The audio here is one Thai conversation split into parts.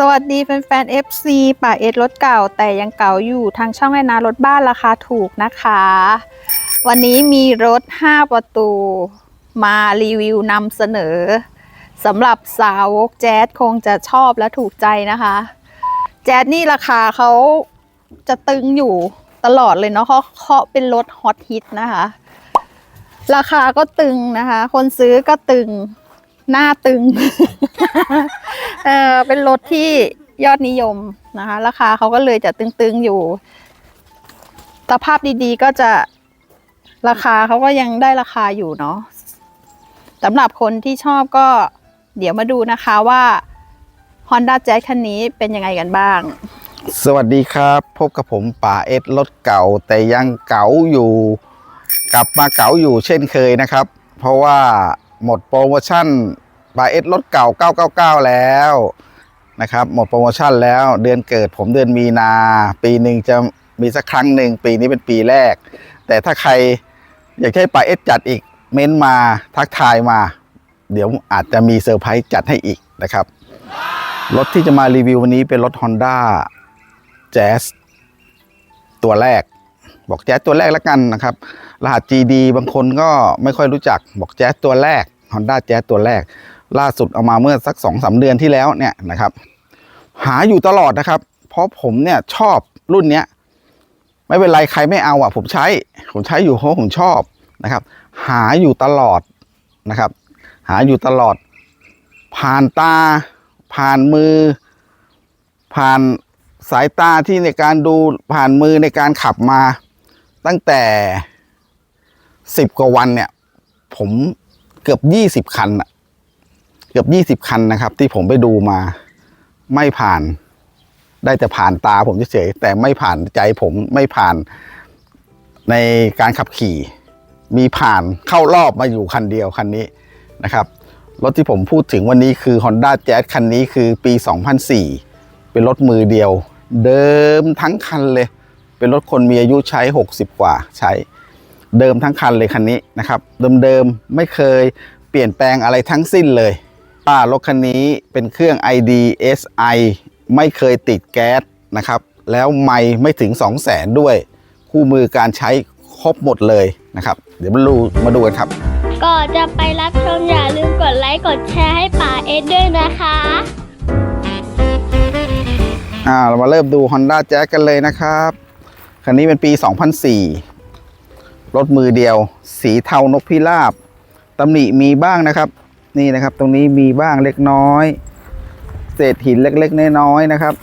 สวัสดีแฟนๆ FC ป่าเอ็ดรถเก่าแต่ยังเก่าอยู่ทางช่องไอนารถบ้านราคาถูกนะคะ วันนี้มีรถ 5 ประตู มารีวิวนำเสนอสำหรับสาวกแจ๊สคงจะชอบและถูกใจนะคะ แจ๊สนี่ราคาเขาจะตึงอยู่ตลอดเลยเนาะเพราะเขาเป็นรถฮอตฮิตนะคะ ราคาก็ตึงนะคะ คนซื้อก็ตึง หน้าตึง เออเป็นรถที่ยอดนิยมนะคะ ราคาเขาก็เลยจะตึงๆอยู่สภาพดีๆก็จะราคาเขาก็ยังได้ราคาอยู่เนาะสำหรับคนที่ชอบก็ เดี๋ยวมาดูนะคะว่า Honda Jazz คันนี้เป็นยังไงกันบ้าง สวัสดีครับ พบกับผมป่าเอสรถเก่า แต่ยังเก๋าอยู่ กลับมาเก๋าอยู่เช่นเคยนะครับ เพราะว่า หมดโปรโมชั่นป่าเอสรถเก่า 999 แล้วนะครับ หมดโปรโมชั่นแล้วเดือนเกิดผมเดือนมีนา ปีหนึ่งจะมีสักครั้งหนึ่งปีนี้เป็นปีแรก แต่ถ้าใครอยากให้ปาเอสจัดอีกเม้นมาทักทายมา เดี๋ยวอาจจะมีเซอร์ไพรส์จัดให้อีกนะครับ รถที่จะมารีวิววันนี้เป็นรถ Honda Jazz ตัวแรก บอกแจ๊สตัวแรกแล้วกันนะครับ รหัส GD บางคนก็ไม่ค่อยรู้จักบอกแจ๊สตัวแรก Honda Jazz ตัวแรก ล่าสุดเอามาเมื่อสักสองสาเดือนที่แล้วเนี่ยนะครับ หาอยู่ตลอดนะครับ เพราะผมเนี่ยชอบรุ่นเนี้ยไม่เป็นไรใครไม่เอาอะ ผมใช้ผมใช้อยู่เพราะผมชอบนะครับ หาอยู่ตลอดนะครับ หาอยู่ตลอด ผ่านตา ผ่านมือ ผ่านสายตาที่ในการดูผ่านมือในการขับมา ตั้งแต่สิบกว่าวันเนี่ย ผมเกือบยี่สิบคันอะเกือบยี่สิบคันนะครับ ที่ผมไปดูมาไม่ผ่าน ได้แต่ผ่านตาผมเฉยๆแต่ไม่ผ่านใจผมไม่ผ่านในการขับขี่ มีผ่านเข้ารอบมาอยู่คันเดียวคันนี้นะครับรถที่ผมพูดถึงวันนี้คือ Honda Jazz คันนี้คือปี 2004 เป็นรถมือเดียว เดิมทั้งคันเลย เป็นรถคนมีอายุใช้ 60 กว่าใช้ เดิมทั้งคันเลยคันนี้นะครับ เดิมๆไม่เคยเปลี่ยนแปลงอะไรทั้งสิ้นเลยป้ารถคันนี้เป็นเครื่อง ID SI ไม่เคยติดแก๊สนะครับ แล้วไม่ไม่ถึง 200,000ด้วย คู่มือการใช้ครบหมดเลยนะครับ เดี๋ยวมาดูมาดูกันครับ ก่อนจะไปรับชมอย่าลืมกดไลค์กดแชร์ให้ป่าเอสด้วยนะคะอ่าเรามาเริ่มดู Honda Jazz กันเลยนะครับ คันนี้เป็นปี 2004 รถมือเดียว สีเทานกพิราบตำหนิมีบ้างนะครับ นี่นะครับ ตรงนี้มีบ้างเล็กน้อย เศษหินเล็กๆน้อยๆนะครับ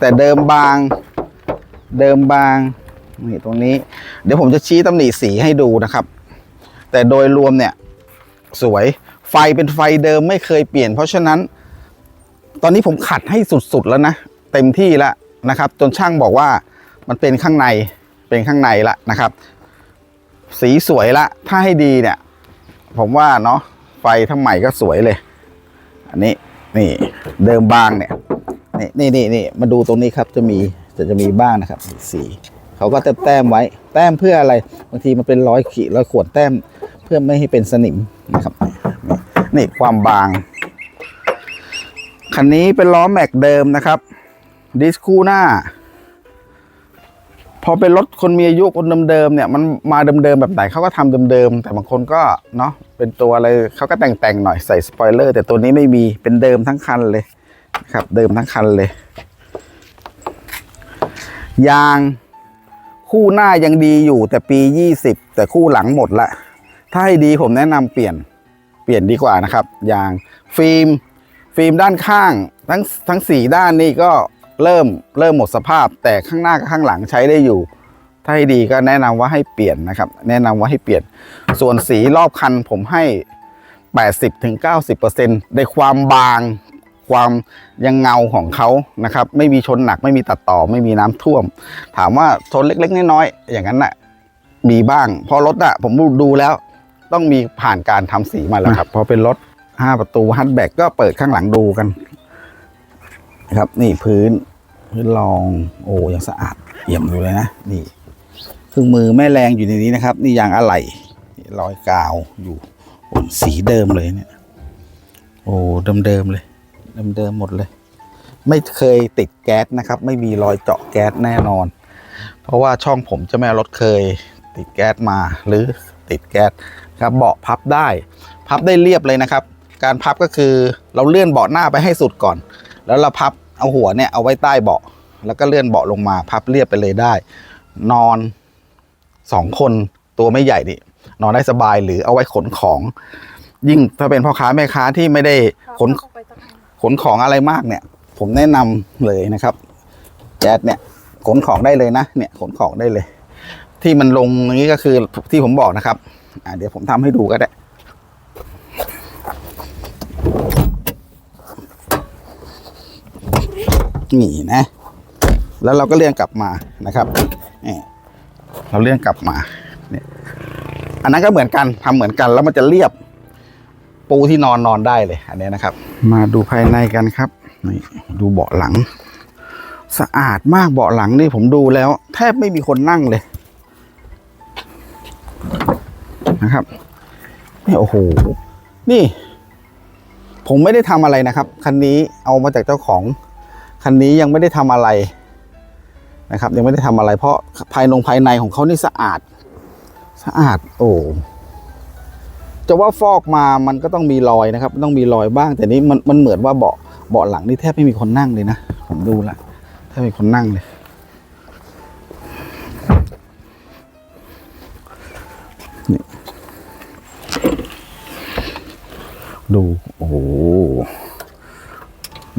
แต่เดิมบาง เดิมบาง นี่ตรงนี้ เดี๋ยวผมจะชี้ตำหนิสีให้ดูนะครับ แต่โดยรวมเนี่ย สวย ไฟเป็นไฟเดิมไม่เคยเปลี่ยน เพราะฉะนั้น ตอนนี้ผมขัดให้สุดๆแล้วนะ เต็มที่แล้วนะครับ จนช่างบอกว่า มันเป็นข้างในเป็นข้างในละนะครับ สีสวยละ ถ้าให้ดีเนี่ย ผมว่าเนาะไฟถ้าใหม่ก็สวยเลย อันนี้นี่เดิมบางเนี่ยนี่นี่นี่นี่มาดูตรงนี้ครับจะมีจะจะมีบ้างนะครับ สีเขาก็จะแต้มไว้ แต้มเพื่ออะไรบางทีมันเป็นร้อยขีดร้อยขวดแต้ม เพื่อไม่ให้เป็นสนิมนะครับ นี่นี่ความบางคันนี้เป็นล้อแม็กเดิมนะครับ ดิสคูหน้า พอเป็นรถคนมีอายุคนเดิมๆเนี่ยมันมาเดิมๆแบบไหนเขาก็ทำเดิมๆแต่บางคนก็เนาะเป็นตัวอะไรเขาก็แต่งๆหน่อยใส่สปอยเลอร์แต่ตัวนี้ไม่มีเป็นเดิมทั้งคันเลยครับเดิมทั้งคันเลย ยางคู่หน้ายังดีอยู่แต่ปี 20 แต่คู่หลังหมดละ ถ้าให้ดีผมแนะนำเปลี่ยนเปลี่ยนดีกว่านะครับ ยางฟิล์มฟิล์มด้านข้างทั้งทั้งสี่ด้านนี่ก็ เริ่มเริ่มหมดสภาพ แต่ข้างหน้ากับข้างหลังใช้ได้อยู่ ถ้าให้ดีก็แนะนำว่าให้เปลี่ยนนะครับ แนะนำว่าให้เปลี่ยน ส่วนสีรอบคันผมให้ 80-90%ในความบางความยังเงาของเขานะครับ ไม่มีชนหนักไม่มีตัดต่อไม่มีน้ำท่วม ถามว่าชนเล็กๆน้อยๆอย่างนั้นน่ะมีบ้างเพราะรถอะผมดูแล้ว ต้องมีผ่านการทำสีมาแล้วครับเพราะเป็นรถห้าประตูฮัตแบ็กก็เปิดข้างหลังดูกัน นะครับ นี่พื้นพื้นรองโอ้ยังสะอาดเอี่ยมอยู่เลยนะนี่เครื่องมือแม่แรงอยู่ในนี้นะครับ นี่ยางอะไหล่รอยกาวอยู่สีเดิมเลยเนี่ย โอ้เดิมเดิมๆเลย เดิมเดิมๆหมดเลย ไม่เคยติดแก๊สนะครับ ไม่มีรอยเจาะแก๊สแน่นอน เพราะว่าช่องผมจะไม่รถเคยติดแก๊สมาหรือติดแก๊สครับเบาะพับได้ พับได้เรียบเลยนะครับ การพับก็คือเราเลื่อนเบาะหน้าไปให้สุดก่อน แล้วเราพับเอาหัวเนี่ยเอาไว้ใต้เบาะ แล้วก็เลื่อนเบาะลงมา พับเรียบไปเลยได้ นอนสองคนตัวไม่ใหญ่ดินอนได้สบายหรือเอาไว้ขนของ ยิ่งถ้าเป็นพ่อค้าแม่ค้าที่ไม่ได้ขนขนของอะไรมากเนี่ย ผมแนะนำเลยนะครับแจ๊ดเนี่ยขนของได้เลยนะ เนี่ยขนของได้เลย ที่มันลงอย่างนี้ก็คือที่ผมบอกนะครับเดี๋ยวผมทำให้ดูก็ได้ นี่นะ แล้วเราก็เลื่อนกลับมานะครับนี่เราเลื่อนกลับมาเนี่ยอันนั้นก็เหมือนกันทำเหมือนกันแล้วมันจะเรียบปูที่นอนนอนได้เลย อันนี้นะครับ มาดูภายในกันครับนี่ดูเบาะหลัง สะอาดมากเบาะหลังนี่ผมดูแล้ว แทบไม่มีคนนั่งเลยนะครับนี่โอ้โห นี่ ผมไม่ได้ทำอะไรนะครับ คันนี้เอามาจากเจ้าของ คันนี้ยังไม่ได้ทำอะไรนะครับ ยังไม่ได้ทำอะไร เพราะภายนงภายในของเขานี่สะอาด สะอาด โอ้จะว่าฟอกมามันก็ต้องมีรอยนะครับ ต้องมีรอยบ้าง แต่นี้มันมันเหมือนว่าเบาะเบาะหลังนี่แทบไม่มีคนนั่งเลยนะ ผมดูละแทบไม่มีคนนั่งเลยนี่ดู โอ้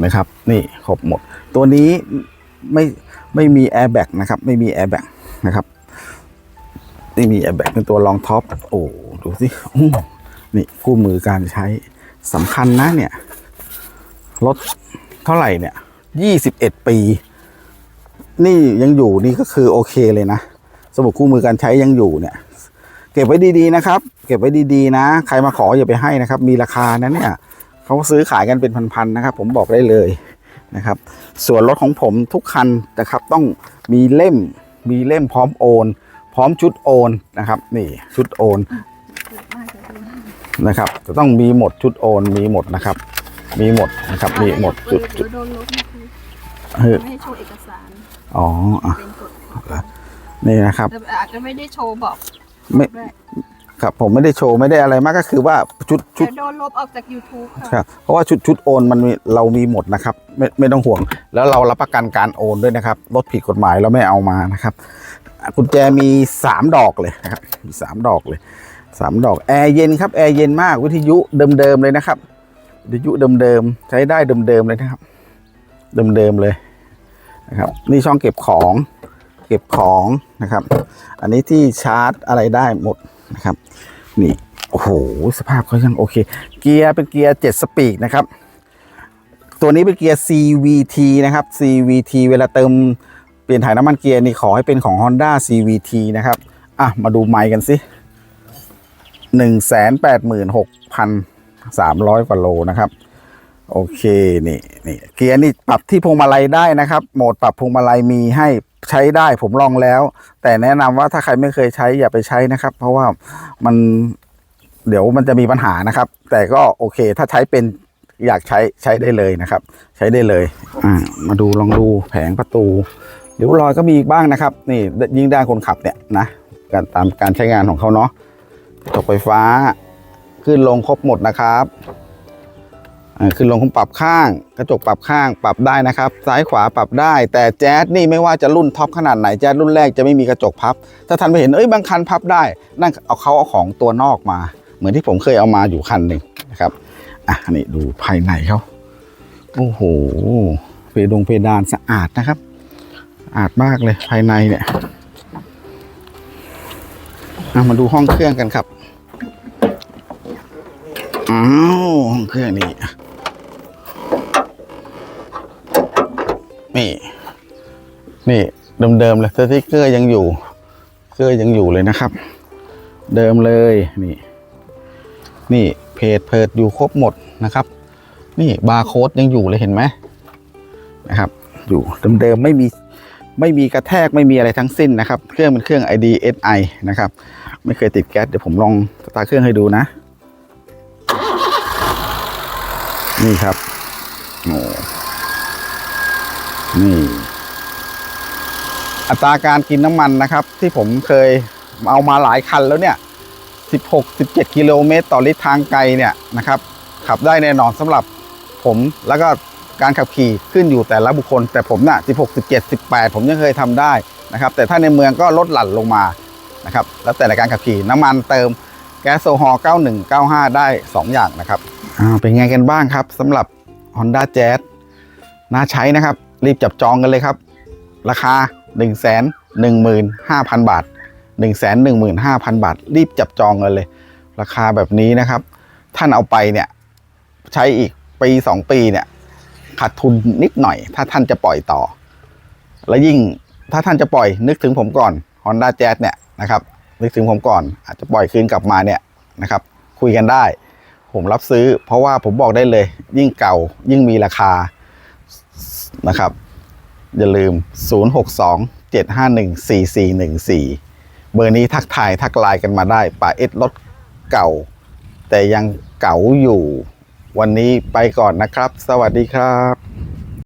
นะครับ นี่ครบหมด ตัวนี้ไม่ไม่มีแอร์แบ็กนะครับ ไม่มีแอร์แบ็กนะครับไม่มีแอร์แบ็กเป็นตัวรองท็อปโอ้ดูสินี่คู่มือการใช้สำคัญนะเนี่ยรถเท่าไหร่เนี่ยยี่สิบเอ็ดปี นี่ยังอยู่นี่ก็คือโอเคเลยนะสมุดคู่มือการใช้ยังอยู่เนี่ย เก็บไว้ดีๆนะครับ เก็บไว้ดีๆนะ ใครมาขออย่าไปให้นะครับ มีราคานะเนี่ย เขาซื้อขายกันเป็นพันๆนะครับ ผมบอกได้เลยนะครับ ส่วนรถของผมทุกคันนะครับ ต้องมีเล่มมีเล่มพร้อมโอน พร้อมชุดโอนนะครับ นี่ชุดโอนนะครับ จะต้องมีหมดชุดโอนมีหมดนะครับ มีหมดนะครับ มีหมดจุดจุดโดนลบเฮ้ยไม่ให้โชว์เอกสารอ๋ออะเป็นกฎนี่นะครับแต่อาจจะไม่ได้โชว์บอกไม่ ครับผมไม่ได้โชว์ไม่ได้อะไรมากก็คือว่าชุดชุดแต่โดนลบออกจาก YouTube ค่ะครับเพราะว่าชุดชุดโอนมันมีเรามีหมดนะครับไม่ไม่ต้องห่วง แล้วเรารับประกันการโอนด้วยนะครับรถผิดกฎหมายเราไม่เอามานะครับกุญแจมีสามดอกเลยนะครับมีสามดอกเลยสามดอกแอร์เย็นครับแอร์เย็นมากวิทยุเดิมๆเลยนะครับวิทยุเดิมๆใช้ได้เดิมๆเลยนะครับ เดิมๆเลยนะครับนี่ช่องเก็บของเก็บของนะครับ อันนี้ที่ชาร์จอะไรได้หมด นะครับ นี่โอ้โหสภาพเขายังโอเค เกียร์เป็นเกียร์7สปีดนะครับ ตัวนี้เป็นเกียร์ CVT นะครับ CVT เวลาเติมเปลี่ยนถ่ายน้ำมันเกียร์นี่ขอให้เป็นของ Honda CVT นะครับ อะ มาดูไมค์กันสิ186,300กว่าโลนะครับ โอเค นี่นี่เกียร์นี่ปรับที่พวงมาลัยได้นะครับ โหมดปรับพวงมาลัยมีให้ ใช้ได้ผมลองแล้ว แต่แนะนำว่าถ้าใครไม่เคยใช้อย่าไปใช้นะครับ เพราะว่ามันเดี๋ยวมันจะมีปัญหานะครับ แต่ก็โอเค ถ้าใช้เป็นอยากใช้ใช้ได้เลยนะครับ ใช้ได้เลยอ่ามาดูลองดูแผงประตูเดี๋ยวรอยก็มีอีกบ้างนะครับ นี่ยิ่งด้านคนขับเนี่ยนะการตามการใช้งานของเขาเนาะกระจกไฟฟ้าขึ้นลงครบหมดนะครับ ขึ้นลงของปรับข้าง กระจกปรับข้างปรับได้นะครับ ซ้ายขวาปรับได้ แต่แจ๊สนี่ไม่ว่าจะรุ่นท็อปขนาดไหนแจ๊สรุ่นแรกจะไม่มีกระจกพับ ถ้าท่านไปเห็นเอ้ยบางคันพับได้ นั่นเอาเขาเอาของตัวนอกมา เหมือนที่ผมเคยเอามาอยู่คันหนึ่งนะครับอะนี่ดูภายในเขาโอ้โหเพดงเพดานสะอาดนะครับสะอาดมากเลยภายในเนี่ยมาดูห้องเครื่องกันครับอ้าวห้องเครื่องนี่ นี่ นี่เดิมๆเลยสติ๊กเกอร์ยังอยู่เกอร์ยังอยู่เลยนะครับ เดิมเลยนี่ นี่เพจเพิดอยู่ครบหมดนะครับ นี่บาร์โค้ดยังอยู่เลยเห็นไหมนะครับ อยู่เดิมๆไม่มีไม่มีกระแทกไม่มีอะไรทั้งสิ้นนะครับ เครื่องเป็นเครื่อง ID SI นะครับ ไม่เคยติดแก๊สเดี๋ยวผมลองสตาร์เครื่องให้ดูนะ นี่ครับโอ้ นี่อัตราการกินน้ำมันนะครับ ที่ผมเคยเอามาหลายคันแล้วเนี่ย 16 17 กิโลเมตรต่อลิตรทางไกลเนี่ยนะครับ ขับได้แน่นอนสำหรับผมแล้วก็การขับขี่ขึ้นอยู่แต่ละบุคคล แต่ผมน่ะ16 17 18 ผมยังเคยทำได้นะครับ แต่ถ้าในเมืองก็ลดหลั่นลงมานะครับ แล้วแต่ในการขับขี่น้ำมันเติมแก๊สโซฮอล์91 95 ได้ 2 อย่างนะครับเป็นไงกันบ้างครับสำหรับ Honda Jazz น่าใช้นะครับ รีบจับจองกันเลยครับ ราคา 1 1 5 0 0 0 บาท 1 1 5 0 0 0 บาท รีบจับจองกันเลย ราคาแบบนี้นะครับ ท่านเอาไปเนี่ยใช้อีกปีสองปีเนี่ยขาดทุนนิดหน่อย ถ้าท่านจะปล่อยต่อ และยิ่งถ้าท่านจะปล่อยนึกถึงผมก่อน Honda Jazz เนี่ยนะครับนึกถึงผมก่อน อาจจะปล่อยคืนกลับมาเนี่ยนะครับ คุยกันได้ ผมรับซื้อ เพราะว่าผมบอกได้เลย ยิ่งเก่ายิ่งมีราคา นะครับ อย่าลืม 062 751 4414 เบอร์นี้ทักทายทักไลน์กันมาได้ป่าเอ็ดรถเก่า แต่ยังเก่าอยู่ วันนี้ไปก่อนนะครับ สวัสดีครับ